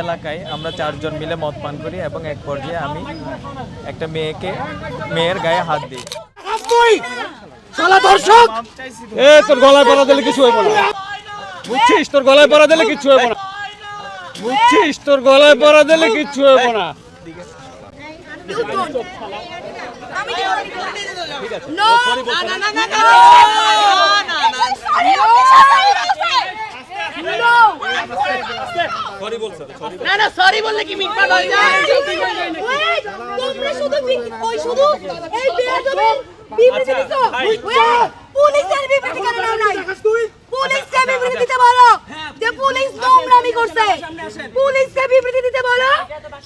এলাকায় আমরা চারজন মিলে মদ পান করি এবং এক পর্যায়ে আমি একটা মেয়েকে মেয়ের গায়ে হাত দিই এ তোর গলায় পড়া দিলে কিছু হইব না বুঝছিস তোর গলায় পড়া দিলে কিছু হইব না বুঝছিস তোর গলায় পড়া দিলে কিছু না No! না না না না No! না না সরি বললে কি মিটমাট হয়ে যায় তোমরা শুধু ওই শুধু এই বেয়াদবের বিবৃতি দিছো পুলিশের বিবৃতি কেন নাও নাই? পুলিশকে বিবৃতি দিতে বলো যে পুলিশ নোংরামি করছে। পুলিশকে বিবৃতি দিতে বলো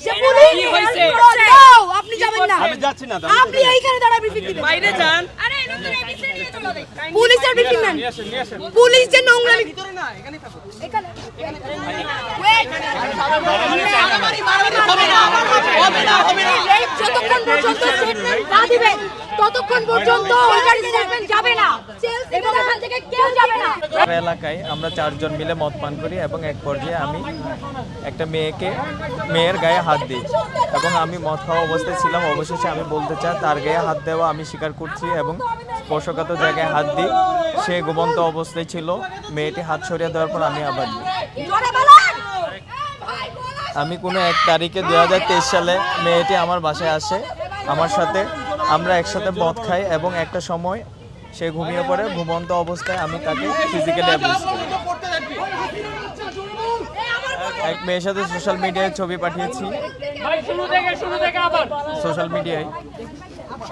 যে পুলিশ কি যাও আপনি যাবেন না। আমি যাচ্ছি না আপনি এইখানে দাঁড়া ব্রিফিং দিবেন। বাইরে যান। আরে নতুন এবিসি নিয়ে চলো পুলিশের ব্রিফিং নেন। পুলিশ যে নোংরামি ভিতরে না এখানে থাকো এখানে? এলাকায় আমরা চারজন মিলে মদ পান করি এবং এক পর্যায়ে আমি একটা মেয়েকে, মেয়ের গায়ে হাত দিই এবং আমি মদ খাওয়া অবস্থায় ছিলাম। অবশেষে আমি বলতে চাই, তার গায়ে হাত দেওয়া আমি স্বীকার করছি এবং স্পর্শকাত জায়গায় হাত দিই। সে ঘুমন্ত অবস্থায় ছিল। মেয়েটি হাত সরিয়ে দেওয়ার পর আমি আবার আমি কোনো এক তারিখে দু হাজার তেইশ সালে মেয়েটি আমার বাসায় আসে আমার সাথে। আমরা একসাথে মদ খাই এবং একটা সময় সে ঘুমিয়ে পড়ে ঘুমন্ত অবস্থায় আমি তাকে ফিজিক্যালি অ্যাবিউজ করি। এক মেয়ের সাথে সোশ্যাল মিডিয়ায় ছবি পাঠিয়েছি। সোশ্যাল মিডিয়ায়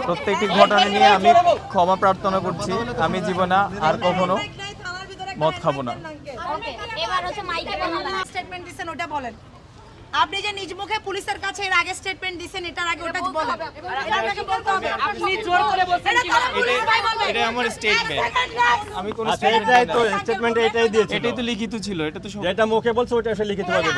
প্রত্যেকটি ঘটনা নিয়ে আমি ক্ষমা প্রার্থনা করছি। আমি জীবনে আর কখনো মদ খাব না। এবার হচ্ছে মাইকে স্টেটমেন্ট দিছেন ওটা বলেন। আপনি যে নিজ মুখে পুলিশের কাছে এর আগে স্টেটমেন্ট দিবেন এটার আগে ওটা বলেন। এটা আপনাকে বলতে হবে। আপনি জোর করে বলছেন এটা আমার স্টেটমেন্ট আমি কোন স্টেটমেন্ট এটাই তো স্টেটমেন্ট এটাই দিয়েছি এটাই তো লিখিত ছিল এটা তো সব যেটা মুখে বলছো ওটা এসে লিখিত ভাবে